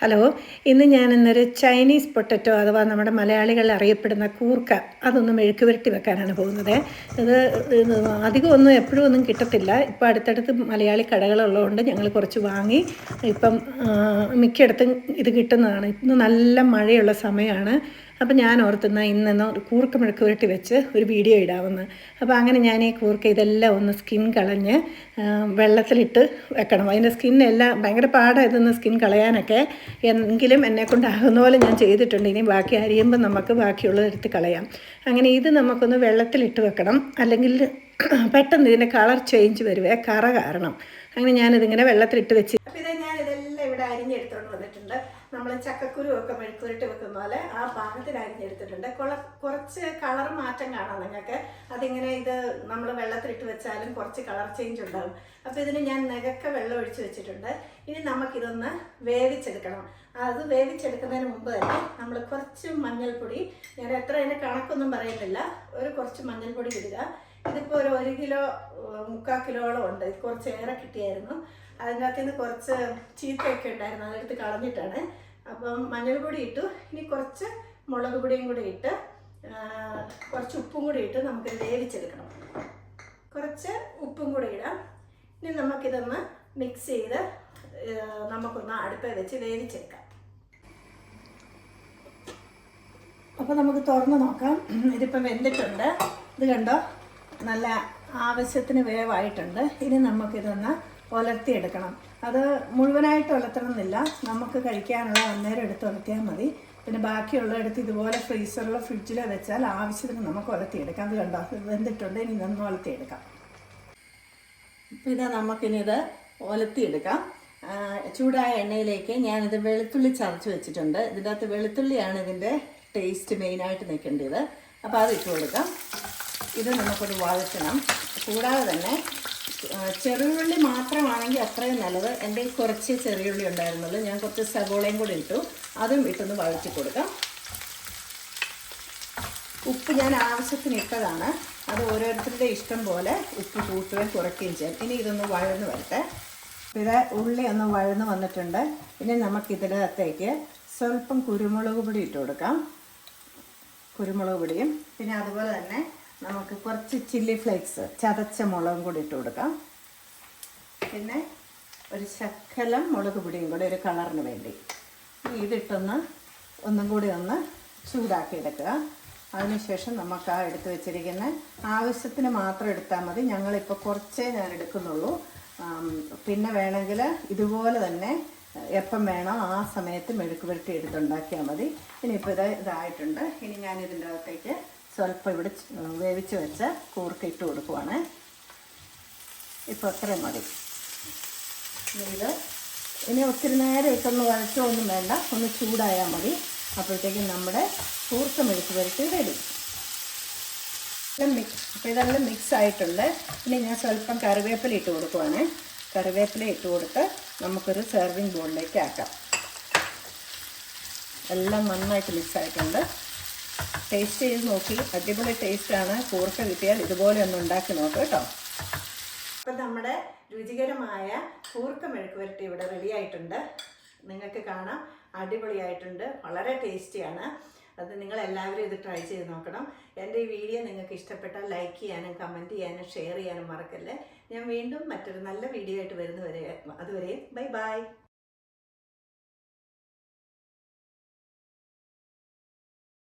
Hello ഇന്ന് ഞാൻ ഇന്നൊരു ചൈനീസ് പൊട്ടറ്റോ അഥവാ നമ്മുടെ മലയാളികൾ അറിയപ്പെടുന്ന കൂർക്ക അതൊന്നും മെഴുക്ക് പുരട്ടി വെക്കാനാണ് പോകുന്നത്. അത് അധികം ഒന്നും എപ്പോഴും ഒന്നും കിട്ടത്തില്ല. ഇപ്പോൾ അടുത്തടുത്ത് മലയാളി കടകളുള്ളതുകൊണ്ട് ഞങ്ങൾ കുറച്ച് വാങ്ങി. ഇപ്പം മിക്കയിടത്തും ഇത് കിട്ടുന്നതാണ്. ഇന്ന് നല്ല മഴയുള്ള സമയമാണ്. അപ്പം ഞാൻ ഓർത്തുന്ന ഇന്നെന്ന് കൂർക്ക മുഴക്ക് ഉരുട്ടി വെച്ച് ഒരു വീഡിയോ ഇടാമെന്ന്. അപ്പോൾ അങ്ങനെ ഞാൻ ഈ കൂർക്ക ഇതെല്ലാം ഒന്ന് സ്കിൻ കളഞ്ഞ് വെള്ളത്തിലിട്ട് വെക്കണം. അതിന്റെ സ്കിന്നെല്ലാം ഭയങ്കര പാടാണ് ഇതൊന്ന് സ്കിൻ കളയാനൊക്കെ. എങ്കിലും എന്നെ കൊണ്ടാകുന്ന പോലെ ഞാൻ ചെയ്തിട്ടുണ്ട്. ഇനി ബാക്കി അരിയുമ്പോൾ നമുക്ക് ബാക്കിയുള്ളത് എടുത്ത് കളയാം. അങ്ങനെ ഇത് നമുക്കൊന്ന് വെള്ളത്തിലിട്ട് വെക്കണം. അല്ലെങ്കിൽ പെട്ടെന്ന് ഇതിന്റെ കളർ ചേഞ്ച് വരുവേ കറ കാരണം. അങ്ങനെ ഞാനിതിങ്ങനെ വെള്ളത്തിലിട്ട് വെച്ച് അപ്പോൾ ഇത് ഞാൻ ഇതെല്ലാം ഇവിടെ അരിഞ്ഞെടുത്തോണ്ട് വന്നിട്ടുണ്ട് നമ്മൾ ചക്കക്കുരു ഒക്കെ മെഴുക്കുരുട്ട് വെക്കുന്ന പോലെ ആ പാകത്തിൽ അരിഞ്ഞെടുത്തിട്ടുണ്ട് കുറച്ച് കളർ മാറ്റം കാണാം നിങ്ങൾക്ക് അതിങ്ങനെ ഇത് നമ്മൾ വെള്ളത്തിലിട്ട് വെച്ചാലും കുറച്ച് കളർ ചേഞ്ച് ഉണ്ടാകും അപ്പോൾ ഇതിന് ഞാൻ നികക്ക വെള്ളം ഒഴിച്ച് വെച്ചിട്ടുണ്ട്. ഇനി നമുക്കിതൊന്ന് വേവിച്ചെടുക്കണം. അത് വേവിച്ചെടുക്കുന്നതിന് മുമ്പ് തന്നെ നമ്മൾ കുറച്ച് മഞ്ഞൾപ്പൊടി. ഞാൻ എത്ര അതിന്റെ കണക്കൊന്നും പറയുന്നില്ല ഒരു കുറച്ച് മഞ്ഞൾപ്പൊടി ഇടുക. ഇതിപ്പോൾ ഒരു ഒരു കിലോ മുക്കാൽ കിലോളം ഉണ്ട്. ഇത് കുറച്ച് ഏറെ കിട്ടിയായിരുന്നു. അതിനകത്ത് നിന്ന് കുറച്ച് ചീത്തയൊക്കെ ഉണ്ടായിരുന്നു. അതെടുത്ത് കളഞ്ഞിട്ടാണ്. അപ്പം മഞ്ഞൾപ്പൊടി ഇട്ടു. ഇനി കുറച്ച് മുളക് പൊടിയും കൂടി ഇട്ട് കുറച്ച് ഉപ്പും കൂടി ഇട്ട് നമുക്ക് വേവിച്ചെടുക്കണം. കുറച്ച് ഉപ്പും കൂടി ഇടാം. ഇനി നമുക്കിതൊന്ന് മിക്സ് ചെയ്ത് നമുക്കൊന്ന് അടുപ്പിൽ വെച്ച് വേവിച്ചെടുക്കാം. അപ്പോൾ നമുക്ക് തുറന്ന് നോക്കാം. ഇതിപ്പം വെന്തിട്ടുണ്ട്. ഇത് കണ്ടോ? നല്ല ആവശ്യത്തിന് വേവായിട്ടുണ്ട്. ഇനി നമുക്കിതൊന്ന് ഉലർത്തിയെടുക്കണം അത് മുഴുവനായിട്ട് ഉലർത്തണമെന്നില്ല നമുക്ക് കഴിക്കാനുള്ള അന്നേരം എടുത്ത് ഉലർത്തിയാൽ മതി. പിന്നെ ബാക്കിയുള്ള എടുത്ത് ഇതുപോലെ ഫ്രീസറിലോ ഫ്രിഡ്ജിലോ വെച്ചാൽ ആവശ്യത്തിന് നമുക്ക് ഉലർത്തിയെടുക്കാം അത് കണ്ടോ? വെന്തിട്ടുണ്ട്. ഇനി ഇതൊന്ന് ഉലർത്തിയെടുക്കാം പിന്നെ നമുക്കിനി ഇത് ഒലത്തിയെടുക്കാം. ആ, ചൂടായ എണ്ണയിലേക്ക് ഞാനിത് വെളുത്തുള്ളി ചതച്ച് വെച്ചിട്ടുണ്ട്. ഇതിന്റെ അകത്ത് വെളുത്തുള്ളിയാണ് ഇതിന്റെ ടേസ്റ്റ് മെയിനായിട്ട് നിൽക്കേണ്ടത്. അപ്പോൾ അത് ഇട്ട് കൊടുക്കാം. ഇത് നമുക്കൊരു വഴറ്റണം. കൂടാതെ തന്നെ ചെറിയുള്ളി മാത്രമാണെങ്കിൽ അത്രയും നല്ലത്. എന്റെ കുറച്ച് ചെറിയുള്ളി ഉണ്ടായിരുന്നുള്ളൂ. ഞാൻ കുറച്ച് സവോളയും കൂടി ഇട്ടു. അതും ഇട്ടൊന്ന് വഴറ്റി കൊടുക്കാം. ഉപ്പ് ഞാൻ ആവശ്യത്തിന് ഇട്ടതാണ്. അത് ഓരോരുത്തരുടെ ഇഷ്ടം പോലെ ഉപ്പ് കൂട്ടുകയും കുറയ്ക്കുകയും ചെയ്യാം. ഇനി ഇതൊന്ന് വഴന്ന് വരട്ടെ. ഇത് ഉള്ളി ഒന്ന് വഴന്ന് വന്നിട്ടുണ്ട്. ഇനി നമുക്ക് ഇതിനകത്തേക്ക് സ്വല്പം കുരുമുളക് പൊടി ഇട്ട് കൊടുക്കാം. കുരുമുളക് പൊടിയും. പിന്നെ അതുപോലെ തന്നെ നമുക്ക് കുറച്ച് ചില്ലി ഫ്ലേക്സ് ചതച്ച മുളകും കൂടി ഇട്ട് കൊടുക്കാം. പിന്നെ ഒരു ശക്കലം മുളക് പൊടിയും കൂടി ഒരു കളറിന് വേണ്ടി. ഇതിട്ടൊന്ന് ഒന്നും കൂടി ഒന്ന് ചൂടാക്കി എടുക്കുക. അതിനുശേഷം നമുക്ക് ആ എടുത്ത് വെച്ചിരിക്കുന്ന ആവശ്യത്തിന് മാത്രം എടുത്താൽ മതി. ഞങ്ങളിപ്പോൾ കുറച്ചേ ഞാൻ എടുക്കുന്നുള്ളൂ. പിന്നെ വേണമെങ്കിൽ ഇതുപോലെ തന്നെ എപ്പം വേണോ ആ സമയത്ത് മെഴുക്ക് പുരട്ടി എടുത്തുണ്ടാക്കിയാൽ മതി. ഇനിയിപ്പോൾ ഇത് ഇതായിട്ടുണ്ട്. ഇനി ഞാൻ ഇതിന്റെ അകത്തേക്ക് സ്വല്പം ഇവിടെ വേവിച്ച് വെച്ച കൂർക്ക ഇട്ട് കൊടുക്കുവാണ്. ഇപ്പോൾ അത്രയും മതി. ഇത് ഇനി ഒത്തിരി നേരം ഇട്ടൊന്ന് ഒന്നും വേണ്ട. ഒന്ന് ചൂടായാൽ മതി. അപ്പോഴത്തേക്കും നമ്മുടെ കൂർക്ക മെഴുക്ക് പുരട്ടി വരും മിക്സ് ഇതെല്ലാം മിക്സ് ആയിട്ടുണ്ട്. ഇനി ഞാൻ സ്വല്പം കറിവേപ്പില ഇട്ട് കൊടുക്കുവാണ്. കറിവേപ്പില ഇട്ട് കൊടുത്ത് നമുക്കൊരു സെർവിങ് ബോളിലേക്ക് ആക്കാം. എല്ലാം നന്നായിട്ട് മിക്സ് ആയിട്ടുണ്ട്. ടേസ്റ്റ് ചെയ്ത് നോക്കി. അടിപൊളി ടേസ്റ്റാണ് കൂർക്ക കിട്ടിയാൽ ഇതുപോലെ ഒന്ന് ഉണ്ടാക്കി നോക്കാം കേട്ടോ. അപ്പം നമ്മുടെ രുചികരമായ കൂർക്ക മെഴുക്ക് വരട്ടി ഇവിടെ റെഡി ആയിട്ടുണ്ട്. നിങ്ങൾക്ക് കാണാം. അടിപൊളിയായിട്ടുണ്ട്. വളരെ ടേസ്റ്റിയാണ് അത് നിങ്ങൾ എല്ലാവരും ഇത് ട്രൈ ചെയ്ത് നോക്കണം. എന്റെ ഈ വീഡിയോ നിങ്ങൾക്ക് ഇഷ്ടപ്പെട്ടാൽ ലൈക്ക് ചെയ്യാനും കമന്റ് ചെയ്യാനും ഷെയർ ചെയ്യാനും മറക്കല്ലേ. ഞാൻ വീണ്ടും മറ്റൊരു നല്ല വീഡിയോ ആയിട്ട് വരുന്നവരെ അതുവരെ ബൈ ബൈ